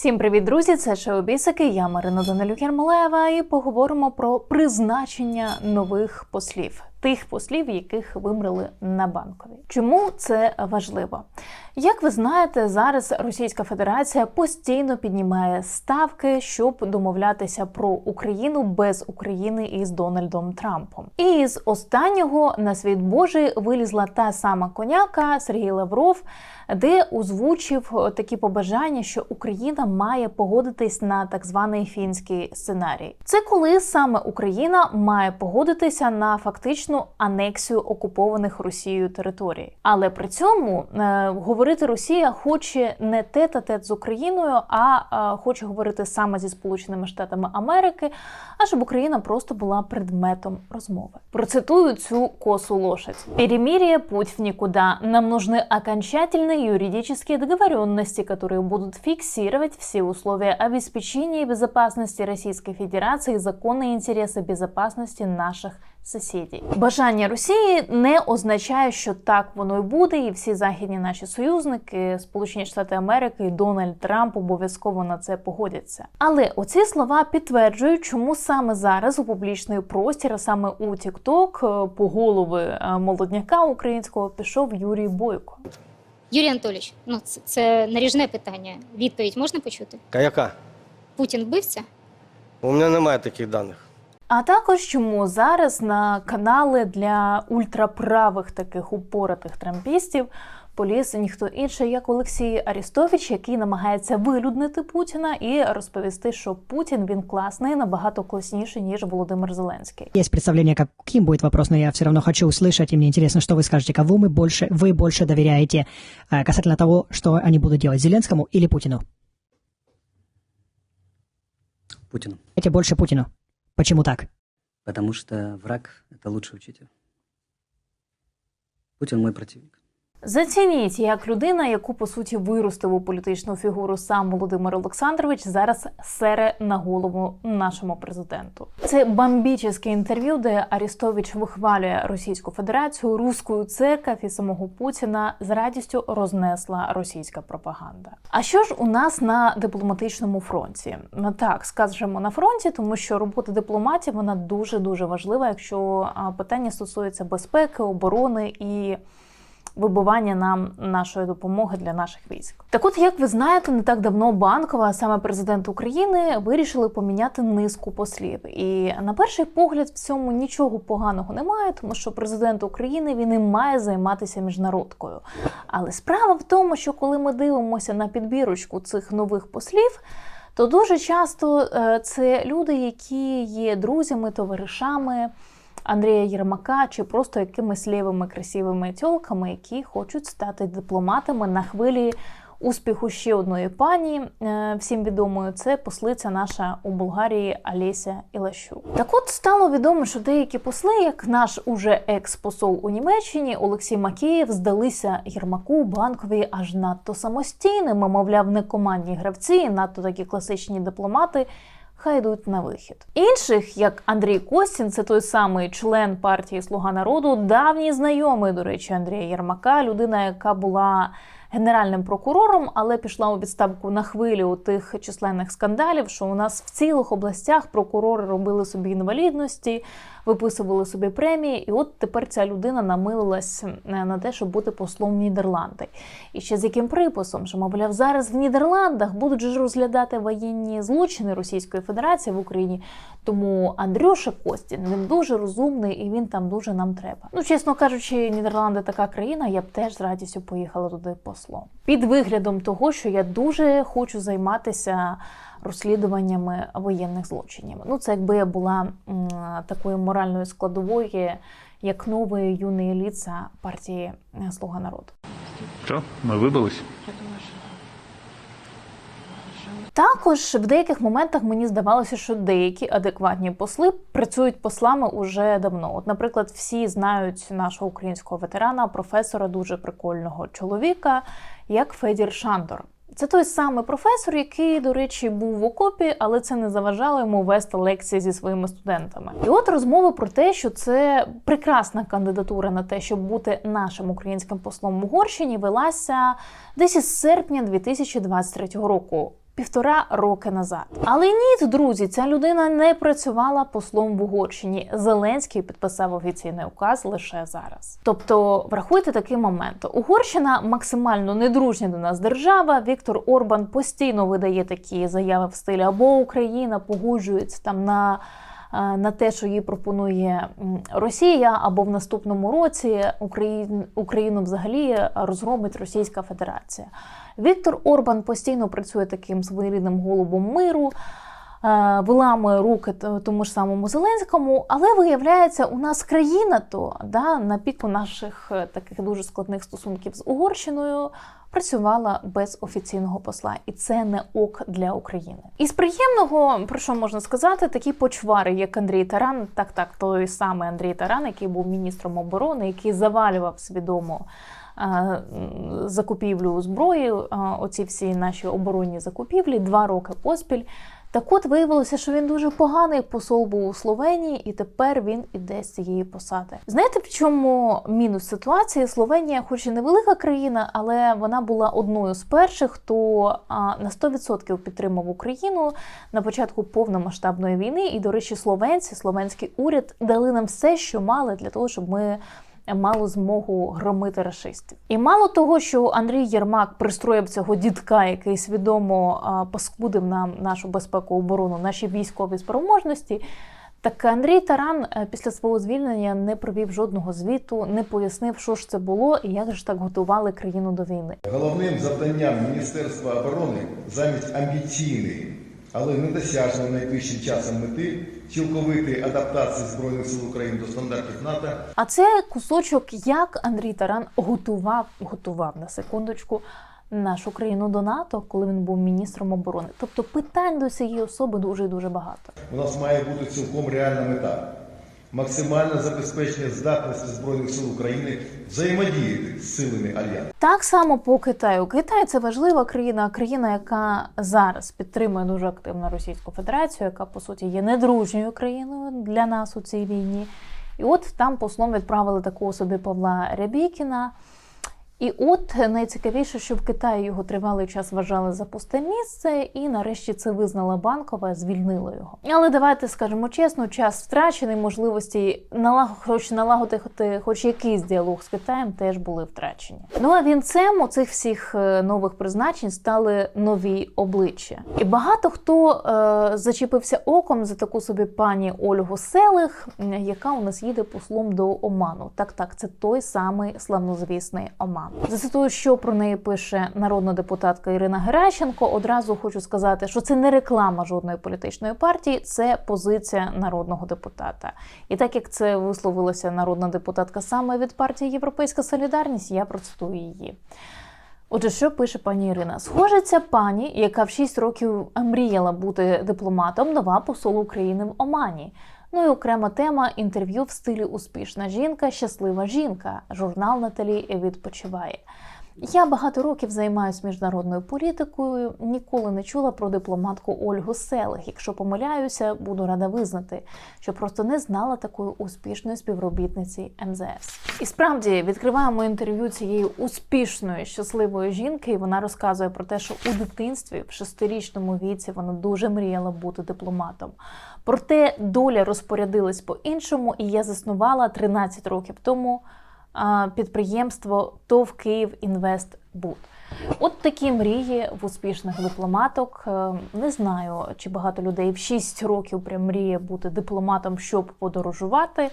Всім привіт, друзі! Це Шеобісики, я Марина Данилюк Ярмолаєва, і поговоримо про призначення нових послів, тих послів, яких вибрали на банкові. Чому це важливо? Як ви знаєте, зараз Російська Федерація постійно піднімає ставки, щоб домовлятися про Україну без України із Дональдом Трампом. І з останнього на світ Божий вилізла та сама коняка Сергій Лавров, де озвучив такі побажання, що Україна має погодитись на так званий фінський сценарій. Це коли саме Україна має погодитися на фактичну анексію окупованих Росією територій. Але при цьому е, говорити Росія хоче не тет-а-тет з Україною, а е, хоче говорити саме зі Сполученими Штатами Америки, а щоб Україна просто була предметом розмови. Процитую цю косу лошадь. Перемирие – путь в никуда. Нам нужны окончательные юридические договоренности, которые будут фиксировать все условия обеспечения безопасности Российской Федерации и законные интересы безопасности наших сусідів. Бажання Росії не означає, що так воно й буде, і всі західні наші союзники, Сполучені Штати Америки і Дональд Трамп обов'язково на це погодяться. Але оці слова підтверджують, чому саме зараз у публічний простір, а саме у TikTok, по голови е, молодняка українського пішов Юрій Бойко. Юрій Анатолійович, ну це, це наріжне питання. Відповідь можна почути? А яка? Путін вбивця? У мене немає таких даних. А також чому зараз на канали для ультраправих таких упоротих трампістів поліз ніхто інший, як Олексій Арістович, який намагається вилюднити Путіна і розповісти, що Путін він класний, набагато класніший ніж Володимир Зеленський. Есть представление, каким будет вопрос, но я все равно хочу услышать, и мне интересно, что вы скажете, кого мы больше, вы больше доверяете э, касательно того, что они будут делать, Зеленскому или Путину? Путину. Эти больше Путину. Почему так? Потому что враг – это лучший учитель. Путин мой противник. Зацініть, як людина, яку по суті виростив у політичну фігуру сам Володимир Олександрович, зараз сере на голову нашому президенту. Це бомбічне інтерв'ю, де Арістович вихвалює Російську Федерацію, руську церкву і самого Путіна з радістю рознесла російська пропаганда. А що ж у нас на дипломатичному фронті? Так, скажемо на фронті, тому що робота дипломатів вона дуже дуже важлива, якщо питання стосується безпеки, оборони і вибивання нам нашої допомоги для наших військ. Так, от, як ви знаєте, не так давно банкова, а саме президент України, вирішили поміняти низку послів. І на перший погляд в цьому нічого поганого немає, тому що президент України він і має займатися міжнародкою. Але справа в тому, що коли ми дивимося на підбірочку цих нових послів. То дуже часто е, це люди, які є друзями, товаришами Андрія Єрмака чи просто якимись лівими красивими тьолками, які хочуть стати дипломатами на хвилі успіху ще одної пані. Е, Всім відомою це послиця наша у Болгарії Олеся Ілащук. Так от стало відомо, що деякі посли, як наш уже екс-посол у Німеччині Олексій Макеєв, здалися Єрмаку банкові аж надто самостійними, мовляв, не командні гравці, надто такі класичні дипломати хай йдуть на вихід. Інших, як Андрій Костін, це той самий член партії Слуга народу, давній знайомий, до речі, Андрія Єрмака, людина, яка була генеральним прокурором, але пішла у відставку на хвилі у тих численних скандалів, що у нас в цілих областях прокурори робили собі інвалідності, виписували собі премії, і от тепер ця людина намилилась на те, щоб бути послом Нідерланди. І ще з яким приписом, що, мовляв, зараз в Нідерландах будуть ж розглядати воєнні злочини Російської Федерації в Україні. Тому Андрюша Костін він дуже розумний і він там дуже нам треба. Ну, чесно кажучи, Нідерланди така країна, я б теж з радістю поїхала туди послом. Під виглядом того, що я дуже хочу займатися розслідуваннями воєнних злочинів. Ну, це якби я була м, такою моральною складовою, як нової юної ліца партії Слуга народу. Що? Ми вибились? Також в деяких моментах мені здавалося, що деякі адекватні посли працюють послами уже давно. От, наприклад, всі знають нашого українського ветерана, професора дуже прикольного чоловіка, як Федір Шандор. Це той самий професор, який, до речі, був в окопі, але це не заважало йому вести лекції зі своїми студентами. І от розмови про те, що це прекрасна кандидатура на те, щоб бути нашим українським послом в Угорщині, велася десь із серпня 2023 року півтора роки назад. Але ні, друзі, ця людина не працювала послом в Угорщині. Зеленський підписав офіційний указ лише зараз. Тобто, врахуйте такий момент: Угорщина максимально недружня до нас держава. Віктор Орбан постійно видає такі заяви в стилі або Україна погоджується там на. Е, На те, що їй пропонує Росія, або в наступному році Україну взагалі розгромить Російська Федерація. Віктор Орбан постійно працює таким своєрідним голубом миру, виламує руки тому ж самому Зеленському, але виявляється, у нас країна то да, на піку наших е, таких дуже складних стосунків з Угорщиною працювала без офіційного посла, і це не ок для України. Із приємного, про що можна сказати, такі почвари, як Андрій Таран, так так, той самий Андрій Таран, який був міністром оборони, який завалював свідомо е, закупівлю зброї, е, оці всі наші оборонні закупівлі, два роки поспіль. Так от виявилося, що він дуже поганий посол був у Словенії, і тепер він іде з цієї посади. Знаєте, в чому мінус ситуації? Словенія, хоч і невелика країна, але вона була одною з перших, хто на 100% підтримав Україну на початку повномасштабної війни. І, до речі, словенці, словенський уряд дали нам все, що мали для того, щоб ми мало змогу громити расистів. І мало того, що Андрій Єрмак пристроїв цього дідка, який свідомо паскудив нам нашу безпеку оборону, наші військові спроможності. Так Андрій Таран е, після свого звільнення не провів жодного звіту, не пояснив, що ж це було і як ж так готували країну до війни. Головним завданням Міністерства оборони замість амбіційної, але недосяжної найближчим часом мети цілковитої адаптації Збройних сил України до стандартів НАТО А це кусочок, як Андрій Таран готував, готував на секундочку нашу країну до НАТО, коли він був міністром оборони. Тобто питань до цієї особи дуже і дуже багато. у нас має бути цілком реальна мета. Максимальне забезпечення здатності Збройних сил України взаємодіяти з силами Альянсу. Так само по Китаю. Китай це важлива країна, країна, яка зараз підтримує дуже активно Російську Федерацію, яка по суті є недружньою країною для нас у цій війні. І от там послом відправили такого собі Павла Рябікіна. І от найцікавіше, що в Китаї його тривалий час вважали за пусте місце, і нарешті це визнала банкова, звільнила його. Але давайте скажемо чесно, час втрачений, можливості налаг... хоч налагодити хоч якийсь діалог з Китаєм теж були втрачені. Ну а вінцем оцих всіх е, нових призначень стали нові обличчя. І багато хто е, зачепився оком за таку собі пані Ольгу Селих, яка у нас їде послом до Оману. Так, так, це той самий славнозвісний Оман. Зацитую, що про неї пише народна депутатка Ірина Геращенко. Одразу хочу сказати, що це не реклама жодної політичної партії, це позиція народного депутата. І так як це висловилася народна депутатка саме від партії Європейська Солідарність, я процитую її. Отже, що пише пані Ірина? Схоже, ця пані, яка в 6 років мріяла бути дипломатом, нова посол України в Омані. Ну і окрема тема інтерв'ю в стилі Успішна жінка, щаслива жінка. Журнал Наталі відпочиває. Я багато років займаюся міжнародною політикою. Ніколи не чула про дипломатку Ольгу Селих. Якщо помиляюся, буду рада визнати, що просто не знала такої успішної співробітниці МЗС. І справді відкриваємо інтерв'ю цієї успішної щасливої жінки, і вона розказує про те, що у дитинстві, в шестирічному віці, вона дуже мріяла бути дипломатом. Проте доля розпорядилась по-іншому, і я заснувала 13 років тому підприємство ТОВ Київ Інвестбуд. От такі мрії в успішних дипломаток. Е, Не знаю, чи багато людей в 6 років прям мріє бути дипломатом, щоб подорожувати.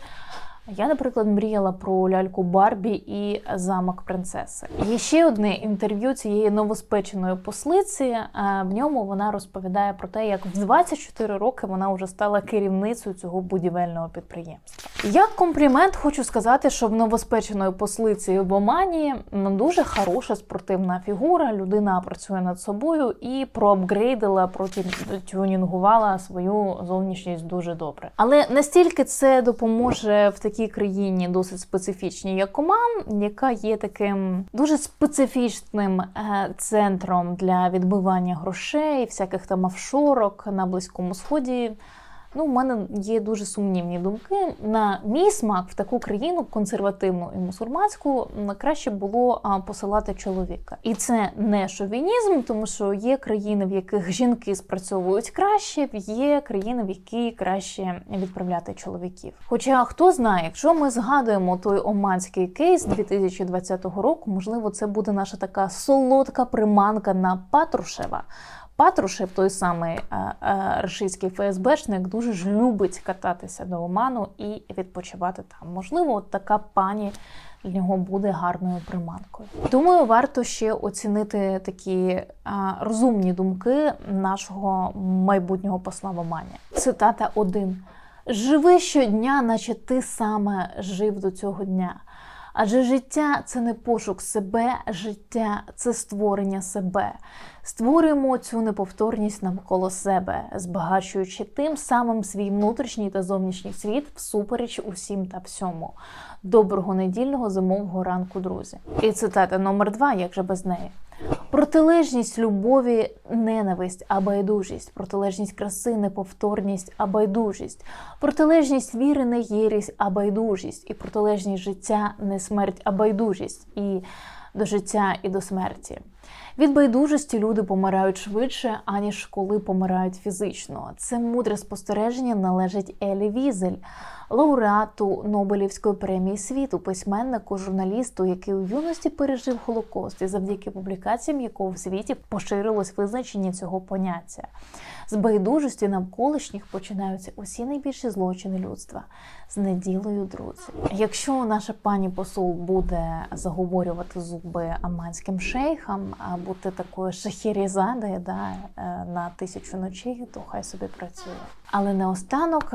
Я, наприклад, мріяла про ляльку Барбі і замок принцеси. Є ще одне інтерв'ю цієї новоспеченої послиці. Е, В ньому вона розповідає про те, як в 24 роки вона вже стала керівницею цього будівельного підприємства. Як комплімент хочу сказати, що в новоспеченої послиці в Омані дуже хороша спортивна фігура. Людина працює над собою і проапгрейдила, протюнінгувала свою зовнішність дуже добре. Але настільки це допоможе в такій країні досить специфічній, як Оман, яка є таким дуже специфічним е, центром для відбивання грошей, всяких там офшорок на Близькому Сході. Ну, в мене є дуже сумнівні думки. На мій смак в таку країну консервативну і мусульманську краще було посилати чоловіка. І це не шовінізм, тому що є країни, в яких жінки спрацьовують краще, є країни, в які краще відправляти чоловіків. Хоча хто знає, якщо ми згадуємо той оманський кейс 2020 року, можливо, це буде наша така солодка приманка на Патрушева. Патрушев, той самий е, е, ФСБшник, дуже ж любить кататися до Оману і відпочивати там. Можливо, от така пані для нього буде гарною приманкою. Думаю, варто ще оцінити такі а, розумні думки нашого майбутнього посла в Омані. Цитата 1. Живи щодня, наче ти саме жив до цього дня. Адже життя це не пошук себе, життя це створення себе. Створюємо цю неповторність навколо себе, збагачуючи тим самим свій внутрішній та зовнішній світ всупереч усім та всьому. Доброго недільного зимового ранку, друзі. І цитата номер два, як же без неї. Протилежність любові ненависть, а байдужість, протилежність краси, неповторність, а байдужість, протилежність віри, не єрість, а байдужість, і протилежність життя, не смерть, а байдужість, і до життя, і до смерті. Від байдужості люди помирають швидше, аніж коли помирають фізично. Це мудре спостереження належить Елі Візель, лауреату Нобелівської премії світу, письменнику, журналісту, який у юності пережив Холокост і завдяки публікаціям якого в світі поширилось визначення цього поняття. З байдужості навколишніх починаються усі найбільші злочини людства з неділею, друзі. Якщо наша пані посол буде заговорювати зуби аманським шейхам, бути такою шахірізадою да, е, на тисячу ночей, то хай собі працює. Але наостанок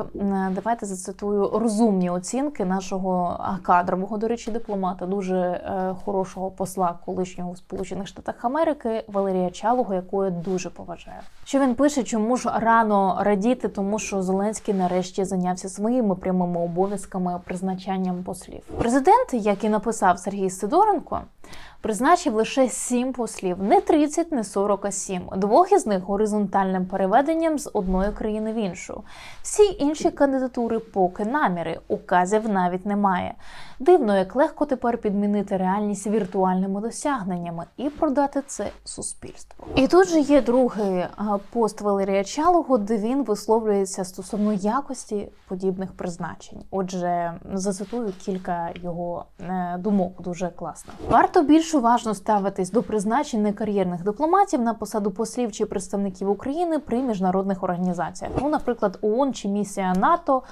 давайте зацитую розумні оцінки нашого кадрового, до речі, дипломата, дуже е, хорошого посла колишнього в Сполучених Штатах Америки Валерія Чалого, якого я дуже поважаю. Що він пише, чому ж рано радіти, тому що Зеленський нарешті зайнявся своїми прямими обов'язками призначанням послів. Президент, як і написав Сергій Сидоренко, призначив лише сім послів, не 30, не 40, а 7. Двох із них горизонтальним переведенням з одної країни в іншу. Всі інші кандидатури поки наміри, указів навіть немає. Дивно, як легко тепер підмінити реальність віртуальними досягненнями і продати це суспільству. І тут же є другий пост Валерія Чалого, де він висловлюється стосовно якості подібних призначень. Отже, зацитую кілька його е, думок дуже класно. Варто більш уважно ставитись до призначень некар'єрних дипломатів на посаду послів чи представників України при міжнародних організаціях. Ну, наприклад, ООН чи місія НАТО.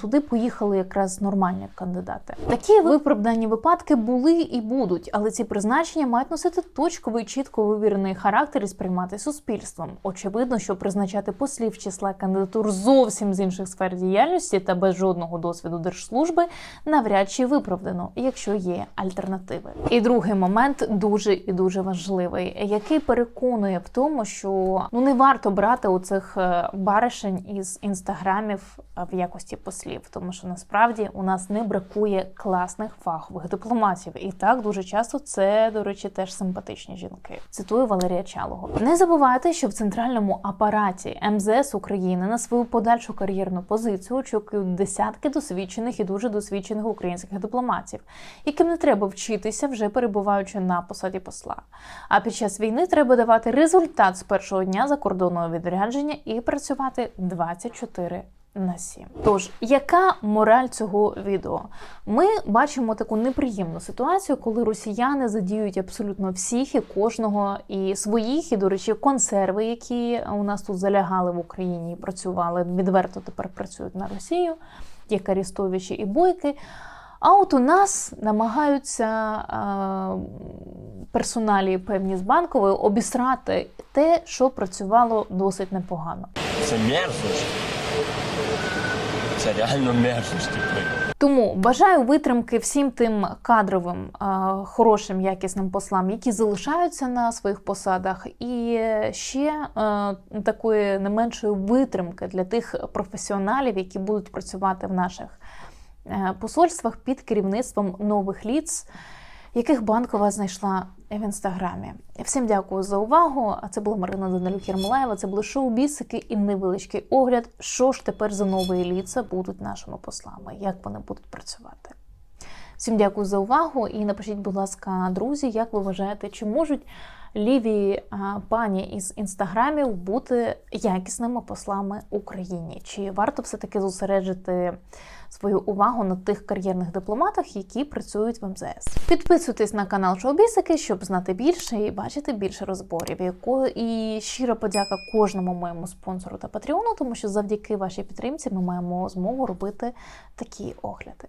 Туди поїхали якраз нормальні кандидати. Такі виправдані випадки були і будуть, але ці призначення мають носити точковий, чітко вивірений характер і сприймати суспільством. Очевидно, що призначати послів числа кандидатур зовсім з інших сфер діяльності та без жодного досвіду держслужби навряд чи виправдано, якщо є альтернативи. І другий момент дуже і дуже важливий, який переконує в тому, що ну не варто брати у цих е, баришень із інстаграмів е, в якості послів, тому що насправді у нас не бракує класних фахових дипломатів. І так дуже часто це, до речі, теж симпатичні жінки. Цитую Валерія Чалого. Не забувайте, що в центральному апараті МЗС України на свою подальшу кар'єрну позицію очікують десятки досвідчених і дуже досвідчених українських дипломатів, яким не треба вчитися, вже перебуваючи на посаді посла. А під час війни треба давати результат з першого дня закордонного відрядження і працювати 24 на 7. Тож, яка мораль цього відео? Ми бачимо таку неприємну ситуацію, коли росіяни задіють абсолютно всіх і кожного, і своїх, і, до речі, консерви, які у нас тут залягали в Україні і працювали відверто тепер працюють на Росію, як Арістовичі і Бойки. А от у нас намагаються е, персоналі певні з банкової обісрати те, що працювало досить непогано. Це мерзость. Це реально мерзость. типу. Тому бажаю витримки всім тим кадровим, хорошим, якісним послам, які залишаються на своїх посадах, і ще е, такої не меншої витримки для тих професіоналів, які будуть працювати в наших е, посольствах під керівництвом нових ліц. Яких банкова знайшла в інстаграмі. Всім дякую за увагу. А це була Марина Данилюк Єрмолаєва. Це були шоу Бісики і невеличкий огляд. Що ж тепер за нові ліца будуть нашими послами? Як вони будуть працювати? Всім дякую за увагу і напишіть, будь ласка, друзі, як ви вважаєте, чи можуть ліві пані із інстаграмів бути якісними послами Україні? Чи варто все-таки зосереджити свою увагу на тих кар'єрних дипломатах, які працюють в МЗС? Підписуйтесь на канал Шоубісики, щоб знати більше і бачити більше розборів. І щира подяка кожному моєму спонсору та патреону, тому що завдяки вашій підтримці ми маємо змогу робити такі огляди.